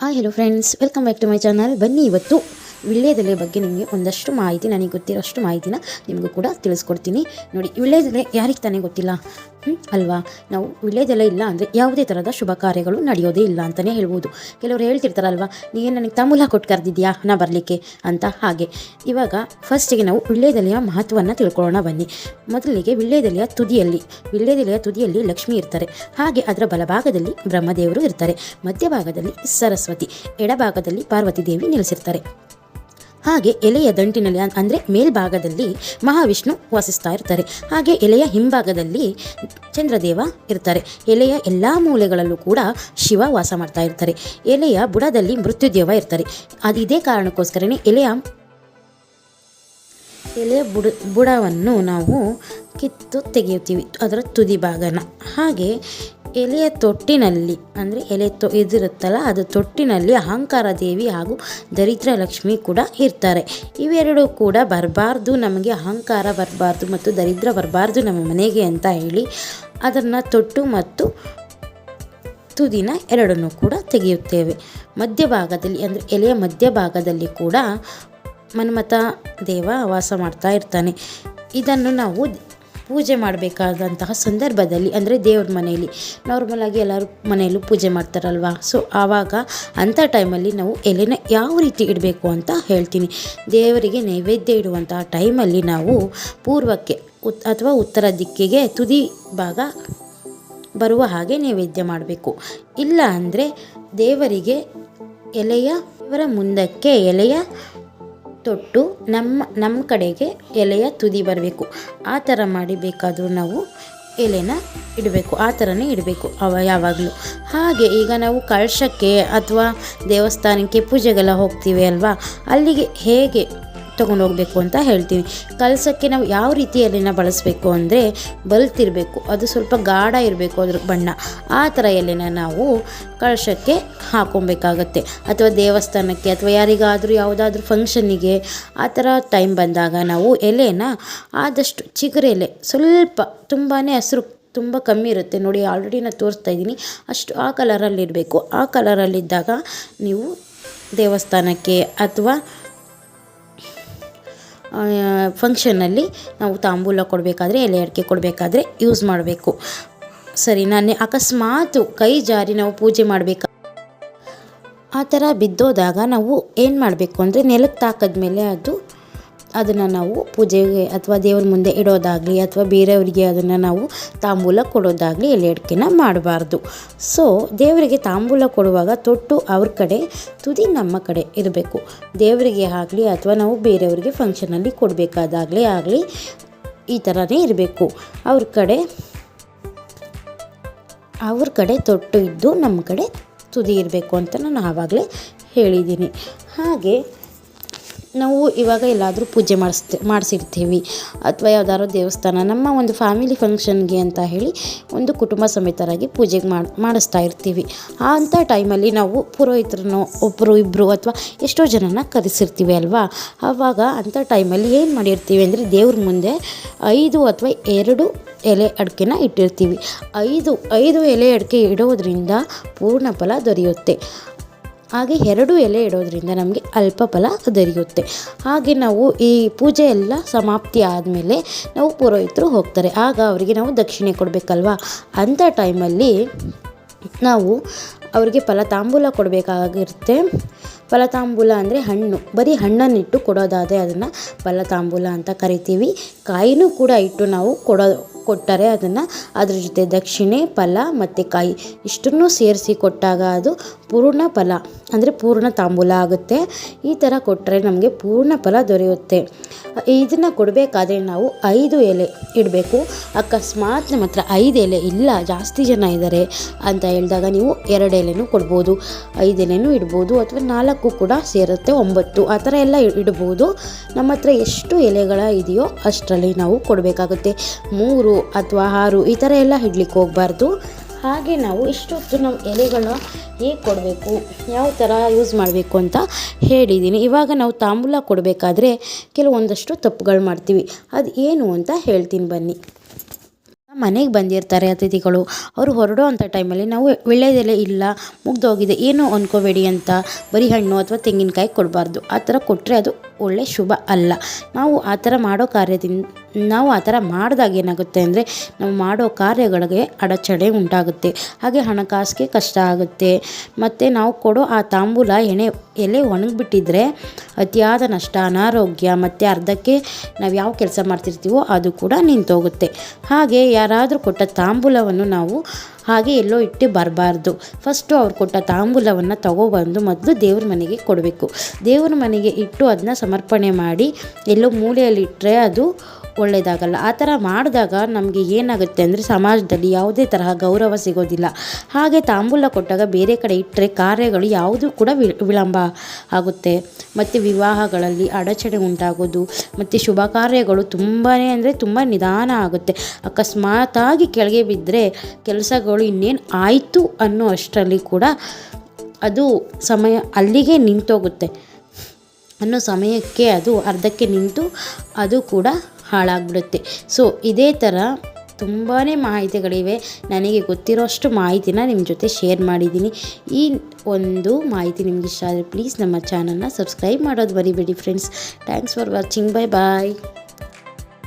Hi hello friends welcome back to my channel ಬನ್ನಿ ಇವತ್ತು. ವಿಳ್ಯದೆಲೆ ಬಗ್ಗೆ ನಿಮಗೆ ಒಂದಷ್ಟು ಮಾಹಿತಿ, ನನಗೆ ಗೊತ್ತಿರೋಷ್ಟು ಮಾಹಿತಿನ ನಿಮಗೂ ಕೂಡ ತಿಳಿಸ್ಕೊಡ್ತೀನಿ. ನೋಡಿ, ವೀಳ್ಯದೆಲೆ ಯಾರಿಗೆ ತಾನೇ ಗೊತ್ತಿಲ್ಲ? ಅಲ್ವಾ? ನಾವು ವೀಳ್ಯದೆಲೆ ಇಲ್ಲ ಅಂದರೆ ಯಾವುದೇ ಥರದ ಶುಭ ಕಾರ್ಯಗಳು ನಡೆಯೋದೇ ಇಲ್ಲ ಅಂತಲೇ ಹೇಳ್ಬೋದು. ಕೆಲವರು ಹೇಳ್ತಿರ್ತಾರಲ್ವಾ ನೀನು ನನಗೆ ತಮೂಲ ಕೊಟ್ಟು ಕರೆದಿದ್ಯಾ? ನಾ ಬರಲಿಕ್ಕೆ? ಅಂತ ಹಾಗೆ. ಇವಾಗ ಫಸ್ಟಿಗೆ ನಾವು ವೀಳ್ಯದೆಲೆಯ ಮಹತ್ವವನ್ನು ತಿಳ್ಕೊಳ್ಳೋಣ ಬನ್ನಿ. ಮೊದಲಿಗೆ ವೀಳ್ಯದೆಲೆಯ ತುದಿಯಲ್ಲಿ ವೀಳ್ಯದೆಲೆಯ ತುದಿಯಲ್ಲಿ ಲಕ್ಷ್ಮಿ ಇರ್ತಾರೆ. ಹಾಗೆ ಅದರ ಬಲಭಾಗದಲ್ಲಿ ಬ್ರಹ್ಮದೇವರು ಇರ್ತಾರೆ. ಮಧ್ಯಭಾಗದಲ್ಲಿ ಸರಸ್ವತಿ, ಎಡಭಾಗದಲ್ಲಿ ಪಾರ್ವತಿ ದೇವಿ ನೆಲೆಸಿರ್ತಾರೆ. ಹಾಗೆ ಎಲೆಯ ದಂಟಿನಲ್ಲಿ ಅಂದರೆ ಮೇಲ್ಭಾಗದಲ್ಲಿ ಮಹಾವಿಷ್ಣು ವಾಸಿಸ್ತಾ ಇರ್ತಾರೆ. ಹಾಗೆ ಎಲೆಯ ಹಿಂಭಾಗದಲ್ಲಿ ಚಂದ್ರದೇವ ಇರ್ತಾರೆ. ಎಲೆಯ ಎಲ್ಲ ಮೂಲೆಗಳಲ್ಲೂ ಕೂಡ ಶಿವ ವಾಸ ಮಾಡ್ತಾ ಇರ್ತಾರೆ. ಎಲೆಯ ಬುಡದಲ್ಲಿ ಮೃತ್ಯುದೇವ ಇರ್ತಾರೆ. ಅದು ಇದೇ ಕಾರಣಕ್ಕೋಸ್ಕರನೇ ಎಲೆಯ ಎಲೆಯ ಬುಡ, ಬುಡವನ್ನು ನಾವು ಕಿತ್ತು ತೆಗೆಯುತ್ತೀವಿ, ಅದರ ತುದಿ ಭಾಗನ. ಹಾಗೆ ಎಲೆಯ ತೊಟ್ಟಿನಲ್ಲಿ, ಅಂದರೆ ಎಲೆ ತೊ, ಇದಿರುತ್ತಲ್ಲ, ಅದು ತೊಟ್ಟಿನಲ್ಲಿ ಅಹಂಕಾರ ದೇವಿ ಹಾಗೂ ದರಿದ್ರ ಲಕ್ಷ್ಮಿ ಕೂಡ ಇರ್ತಾರೆ. ಇವೆರಡು ಕೂಡ ಬರಬಾರ್ದು, ನಮಗೆ ಅಹಂಕಾರ ಬರಬಾರ್ದು ಮತ್ತು ದರಿದ್ರ ಬರಬಾರ್ದು ನಮ್ಮ ಮನೆಗೆ ಅಂತ ಹೇಳಿ ಅದನ್ನು ತೊಟ್ಟು ಮತ್ತು ತುದಿನ ಎರಡನ್ನೂ ಕೂಡ ತೆಗೆಯುತ್ತೇವೆ. ಮಧ್ಯಭಾಗದಲ್ಲಿ, ಅಂದರೆ ಎಲೆಯ ಮಧ್ಯಭಾಗದಲ್ಲಿ ಕೂಡ ಮನ್ಮಥ ದೇವ ವಾಸ ಮಾಡ್ತಾ ಇರ್ತಾನೆ. ಇದನ್ನು ನಾವು ಪೂಜೆ ಮಾಡಬೇಕಾದಂತಹ ಸಂದರ್ಭದಲ್ಲಿ, ಅಂದರೆ ದೇವ್ರ ಮನೆಯಲ್ಲಿ ನಾರ್ಮಲಾಗಿ ಎಲ್ಲರೂ ಮನೆಯಲ್ಲೂ ಪೂಜೆ ಮಾಡ್ತಾರಲ್ವಾ? ಸೊ ಆವಾಗ ಅಂಥ ಟೈಮಲ್ಲಿ ನಾವು ಎಲೆನ ಯಾವ ರೀತಿ ಇಡಬೇಕು ಅಂತ ಹೇಳ್ತೀನಿ. ದೇವರಿಗೆ ನೈವೇದ್ಯ ಇಡುವಂತಹ ಟೈಮಲ್ಲಿ ನಾವು ಪೂರ್ವಕ್ಕೆ ಉತ್, ಅಥವಾ ಉತ್ತರ ದಿಕ್ಕಿಗೆ ತುದಿ ಭಾಗ ಬರುವ ಹಾಗೆ ನೈವೇದ್ಯ ಮಾಡಬೇಕು. ಇಲ್ಲ ಅಂದರೆ ದೇವರಿಗೆ ಎಲೆಯ ಇವರ ಮುಂದಕ್ಕೆ ಎಲೆಯ ತೊಟ್ಟು ನಮ್ಮ ನಮ್ಮ ಕಡೆಗೆ ಎಲೆಯ ತುದಿ ಬರಬೇಕು. ಆ ಥರ ಮಾಡಿ ಬೇಕಾದರೂ ನಾವು ಎಲೆನ ಇಡಬೇಕು, ಆ ಥರನೇ ಇಡಬೇಕು ಅವ ಯಾವಾಗಲೂ. ಹಾಗೆ ಈಗ ನಾವು ಕಳಶಕ್ಕೆ ಅಥವಾ ದೇವಸ್ಥಾನಕ್ಕೆ ಪೂಜೆಗೆಲ್ಲ ಹೋಗ್ತೀವಿ ಅಲ್ವಾ? ಅಲ್ಲಿಗೆ ಹೇಗೆ ತೊಗೊಂಡು ಹೋಗಬೇಕು ಅಂತ ಹೇಳ್ತೀನಿ. ಕಲಸಕ್ಕೆ ನಾವು ಯಾವ ರೀತಿ ಎಲೆನ ಬಳಸಬೇಕು ಅಂದರೆ ಬಲ್ತಿರಬೇಕು ಅದು ಸ್ವಲ್ಪ ಗಾಢ ಇರಬೇಕು ಅದ್ರ ಬಣ್ಣ. ಆ ಥರ ಎಲೆನ ನಾವು ಕಳಶಕ್ಕೆ ಹಾಕೊಬೇಕಾಗತ್ತೆ. ಅಥವಾ ದೇವಸ್ಥಾನಕ್ಕೆ ಅಥವಾ ಯಾರಿಗಾದರೂ ಯಾವುದಾದ್ರೂ ಫಂಕ್ಷನ್ನಿಗೆ ಆ ಥರ ಟೈಮ್ ಬಂದಾಗ ನಾವು ಎಲೆನ ಆದಷ್ಟು ಚಿಗುರೆಲೆ ಎಲೆ, ಸ್ವಲ್ಪ ತುಂಬಾ ಹಸಿರು, ತುಂಬ ಕಮ್ಮಿ ಇರುತ್ತೆ. ನೋಡಿ ಆಲ್ರೆಡಿ ನಾನು ತೋರಿಸ್ತಾ ಇದ್ದೀನಿ. ಅಷ್ಟು ಆ ಕಲರಲ್ಲಿರಬೇಕು ಆ ಕಲರಲ್ಲಿದ್ದಾಗ ನೀವು ದೇವಸ್ಥಾನಕ್ಕೆ ಅಥವಾ ಫಂಕ್ಷನ್ನಲ್ಲಿ ನಾವು ತಾಂಬೂಲ ಕೊಡಬೇಕಾದ್ರೆ, ಎಲೆ ಅಡಿಕೆ ಕೊಡಬೇಕಾದ್ರೆ ಯೂಸ್ ಮಾಡಬೇಕು. ಸರಿ, ನಾನು ಅಕಸ್ಮಾತ್ ಕೈ ಜಾರಿ ನಾವು ಪೂಜೆ ಮಾಡಬೇಕು ಆ ಥರ ಬಿದ್ದೋದಾಗ ನಾವು ಏನು ಮಾಡಬೇಕು ಅಂದರೆ ನೆಲಕ್ಕೆ ತಾಕದ್ಮೇಲೆ ಅದು ಅದನ್ನು ನಾವು ಪೂಜೆಗೆ ಅಥವಾ ದೇವ್ರ ಮುಂದೆ ಇಡೋದಾಗಲಿ ಅಥವಾ ಬೇರೆಯವರಿಗೆ ಅದನ್ನು ನಾವು ತಾಂಬೂಲ ಕೊಡೋದಾಗಲಿ ಎಲೆ ಅಡಿಕೆನ ಮಾಡಬಾರ್ದು. ಸೊ ದೇವರಿಗೆ ತಾಂಬೂಲ ಕೊಡುವಾಗ ತೊಟ್ಟು ಅವ್ರ ಕಡೆ, ತುದಿ ನಮ್ಮ ಕಡೆ ಇರಬೇಕು. ದೇವರಿಗೆ ಆಗಲಿ ಅಥವಾ ನಾವು ಬೇರೆಯವರಿಗೆ ಫಂಕ್ಷನಲ್ಲಿ ಕೊಡಬೇಕಾದಾಗಲಿ ಆಗಲಿ ಈ ಥರನೇ ಇರಬೇಕು. ಅವ್ರ ಕಡೆ ಅವ್ರ ಕಡೆ ತೊಟ್ಟು ಇದ್ದು ನಮ್ಮ ಕಡೆ ತುದಿ ಇರಬೇಕು ಅಂತ ನಾನು ಆವಾಗಲೇ ಹೇಳಿದ್ದೀನಿ. ಹಾಗೆ ನಾವು ಇವಾಗ ಎಲ್ಲಾದರೂ ಪೂಜೆ ಮಾಡಿಸ್ತೆ, ಮಾಡಿಸಿರ್ತೀವಿ. ಅಥವಾ ಯಾವುದಾದ್ರು ದೇವಸ್ಥಾನ, ನಮ್ಮ ಒಂದು ಫ್ಯಾಮಿಲಿ ಫಂಕ್ಷನ್ಗೆ ಅಂತ ಹೇಳಿ ಒಂದು ಕುಟುಂಬ ಸಮೇತರಾಗಿ ಪೂಜೆಗೆ ಮಾಡಿ, ಮಾಡಿಸ್ತಾ ಇರ್ತೀವಿ. ಅಂಥ ಟೈಮಲ್ಲಿ ನಾವು ಪುರೋಹಿತರನ್ನು ಒಬ್ಬರು ಇಬ್ಬರು ಅಥವಾ ಎಷ್ಟೋ ಜನನ ಕರೆಸಿರ್ತೀವಿ ಅಲ್ವಾ? ಆವಾಗ ಅಂಥ ಟೈಮಲ್ಲಿ ಏನು ಮಾಡಿರ್ತೀವಿ ಅಂದರೆ ದೇವ್ರ ಮುಂದೆ ಐದು ಅಥವಾ ಎರಡು ಎಲೆ ಅಡಿಕೆನ ಇಟ್ಟಿರ್ತೀವಿ. ಐದು ಐದು ಎಲೆ ಅಡಿಕೆ ಇಡೋದ್ರಿಂದ ಪೂರ್ಣ ಫಲ ದೊರೆಯುತ್ತೆ. ಹಾಗೆ ಎರಡು ಎಲೆ ಇಡೋದ್ರಿಂದ ನಮಗೆ ಅಲ್ಪ ಫಲ ದೊರೆಯುತ್ತೆ. ಹಾಗೆ ನಾವು ಈ ಪೂಜೆ ಎಲ್ಲ ಸಮಾಪ್ತಿ ಆದಮೇಲೆ ನಾವು ಪುರೋಹಿತರು ಹೋಗ್ತಾರೆ. ಆಗ ಅವರಿಗೆ ನಾವು ದಕ್ಷಿಣೆ ಕೊಡಬೇಕಲ್ವಾ? ಅಂಥ ಟೈಮಲ್ಲಿ ನಾವು ಅವರಿಗೆ ಫಲತಾಂಬೂಲ ಕೊಡಬೇಕಾಗಿರುತ್ತೆ. ಫಲತಾಂಬೂಲ ಅಂದರೆ ಹಣ್ಣು. ಬರೀ ಹಣ್ಣನ್ನಿಟ್ಟು ಕೊಡೋದಾದರೆ ಅದನ್ನು ಫಲತಾಂಬೂಲ ಅಂತ ಕರಿತೀವಿ. ಕಾಯಿನೂ ಕೂಡ ಇಟ್ಟು ನಾವು ಕೊಡೋ, ಕೊಟ್ಟರೆ ಅದನ್ನು ಅದ್ರ ಜೊತೆ ದಕ್ಷಿಣೆ, ಫಲ ಮತ್ತು ಕಾಯಿ ಇಷ್ಟನ್ನು ಸೇರಿಸಿ ಕೊಟ್ಟಾಗ ಅದು ಪೂರ್ಣ ಫಲ, ಅಂದರೆ ಪೂರ್ಣ ತಾಂಬೂಲ ಆಗುತ್ತೆ. ಈ ಥರ ಕೊಟ್ಟರೆ ನಮಗೆ ಪೂರ್ಣ ಫಲ ದೊರೆಯುತ್ತೆ. ಇದನ್ನು ಕೊಡಬೇಕಾದ್ರೆ ನಾವು ಐದು ಎಲೆ ಇಡಬೇಕು. ಅಕಸ್ಮಾತ್ ನಮ್ಮ ಹತ್ರ ಐದು ಎಲೆ ಇಲ್ಲ, ಜಾಸ್ತಿ ಜನ ಇದ್ದಾರೆ ಅಂತ ಹೇಳಿದಾಗ ನೀವು ಎರಡು ಎಲೆನೂ ಕೊಡ್ಬೋದು, ಐದು ಎಲೆನೂ ಇಡ್ಬೋದು, ಅಥವಾ ನಾಲ್ಕು ಕೂಡ ಸೇರುತ್ತೆ, ಒಂಬತ್ತು. ಆ ಥರ ಎಲ್ಲ ಇಡ್ಬೋದು. ನಮ್ಮ ಹತ್ರ ಎಷ್ಟು ಎಲೆಗಳ ಇದೆಯೋ ಅಷ್ಟರಲ್ಲಿ ನಾವು ಕೊಡಬೇಕಾಗುತ್ತೆ. ಮೂರು ಅಥವಾ ಆರು ಈ ಥರ ಎಲ್ಲ ಇಡ್ಲಿಕ್ಕೆ ಹೋಗಬಾರ್ದು. ಹಾಗೆ ನಾವು ಇಷ್ಟೊತ್ತು ನಮ್ಮ ಎಲೆಗಳನ್ನ ಹೇಗೆ ಕೊಡಬೇಕು? ಯಾವ ಥರ ಯೂಸ್ ಮಾಡಬೇಕು ಅಂತ ಹೇಳಿದ್ದೀನಿ ಇವಾಗ ನಾವು ತಾಂಬೂಲ ಕೊಡಬೇಕಾದ್ರೆ ಕೆಲವೊಂದಷ್ಟು ತಪ್ಪುಗಳು ಮಾಡ್ತೀವಿ. ಅದು ಏನು ಅಂತ ಹೇಳ್ತೀನಿ ಬನ್ನಿ. ಮನೆಗೆ ಬಂದಿರ್ತಾರೆ ಅತಿಥಿಗಳು. ಅವರು ಹೊರಡೋ ಅಂಥ ಟೈಮಲ್ಲಿ ನಾವು ವಿಳ್ಯದೆಲೆ ಇಲ್ಲ, ಮುಗ್ದೋಗಿದೆ, ಏನೋ ಅಂದ್ಕೋಬೇಡಿ ಅಂತ ಬರೀ ಹಣ್ಣು ಅಥವಾ ತೆಂಗಿನಕಾಯಿ ಕೊಡಬಾರ್ದು. ಆ ಥರ ಕೊಟ್ಟರೆ ಅದು ಒಳ್ಳೆ ಶುಭ ಅಲ್ಲ. ನಾವು ಆ ಥರ ಮಾಡೋ ಕಾರ್ಯದಿಂದ, ನಾವು ಆ ಥರ ಮಾಡಿದಾಗ ಏನಾಗುತ್ತೆ ಅಂದರೆ, ನಾವು ಮಾಡೋ ಕಾರ್ಯಗಳಿಗೆ ಅಡಚಣೆ ಉಂಟಾಗುತ್ತೆ. ಹಾಗೆ ಹಣಕಾಸಿಗೆ ಕಷ್ಟ ಆಗುತ್ತೆ. ಮತ್ತು ನಾವು ಕೊಡೋ ಆ ತಾಂಬೂಲ ಎಣೆ, ಎಲೆ ಒಣಗಿಬಿಟ್ಟಿದ್ರೆ ಅತಿಯಾದ ನಷ್ಟ, ಅನಾರೋಗ್ಯ, ಮತ್ತು ಅರ್ಧಕ್ಕೆ ನಾವು ಯಾವ ಕೆಲಸ ಮಾಡ್ತಿರ್ತೀವೋ ಅದು ಕೂಡ ನಿಂತೋಗುತ್ತೆ. ಹಾಗೆ ಯಾರಾದರೂ ಕೊಟ್ಟ ತಾಂಬೂಲವನ್ನು ನಾವು ಹಾಗೆ ಎಲ್ಲೋ ಇಟ್ಟು ಬರಬಾರ್ದು. ಫಸ್ಟು ಅವ್ರು ಕೊಟ್ಟ ತಾಂಬೂಲವನ್ನು ತಗೊಬಂದು ಮೊದಲು ದೇವ್ರ ಮನೆಗೆ ಕೊಡಬೇಕು. ದೇವ್ರ ಮನೆಗೆ ಇಟ್ಟು ಅದನ್ನ ಸಮರ್ಪಣೆ ಮಾಡಿ ಎಲ್ಲೋ ಮೂಲೆಯಲ್ಲಿಟ್ಟರೆ ಅದು ಒಳ್ಳೆಯದಾಗಲ್ಲ ಆ ಥರ ಮಾಡಿದಾಗ ನಮಗೆ ಏನಾಗುತ್ತೆ ಅಂದರೆ ಸಮಾಜದಲ್ಲಿ ಯಾವುದೇ ತರಹ ಗೌರವ ಸಿಗೋದಿಲ್ಲ. ಹಾಗೆ ತಾಂಬೂಲ ಕೊಟ್ಟಾಗ ಬೇರೆ ಕಡೆ ಇಟ್ಟರೆ ಕಾರ್ಯಗಳು ಯಾವುದೂ ಕೂಡ ವಿಳಂಬ ಆಗುತ್ತೆ. ಮತ್ತು ವಿವಾಹಗಳಲ್ಲಿ ಅಡಚಣೆ ಉಂಟಾಗೋದು, ಮತ್ತು ಶುಭ ಕಾರ್ಯಗಳು ತುಂಬಾ ಅಂದರೆ ತುಂಬ ನಿಧಾನ ಆಗುತ್ತೆ. ಅಕಸ್ಮಾತಾಗಿ ಕೆಳಗೆ ಬಿದ್ದರೆ ಕೆಲಸಗಳು ಇನ್ನೇನು ಆಯಿತು ಅನ್ನೋ ಅಷ್ಟರಲ್ಲಿ ಕೂಡ ಅದು ಸಮಯ ಅಲ್ಲಿಗೆ ನಿಂತೋಗುತ್ತೆ. ಅನ್ನೋ ಸಮಯಕ್ಕೆ ಅದು ಅರ್ಧಕ್ಕೆ ನಿಂತು ಅದು ಕೂಡ ಹಾಳಾಗ್ಬಿಡುತ್ತೆ. ಸೊ ಇದೇ ಥರ ತುಂಬಾ ಮಾಹಿತಿಗಳಿವೆ. ನನಗೆ ಗೊತ್ತಿರೋಷ್ಟು ಮಾಹಿತಿನ ನಿಮ್ಮ ಜೊತೆ ಶೇರ್ ಮಾಡಿದ್ದೀನಿ. ಈ ಒಂದು ಮಾಹಿತಿ ನಿಮ್ಗೆ ಇಷ್ಟ ಆದರೆ ಪ್ಲೀಸ್ ನಮ್ಮ ಚಾನಲ್ನ ಸಬ್ಸ್ಕ್ರೈಬ್ ಮಾಡೋದು ಬರೀಬೇಡಿ friends thanks for watching bye bye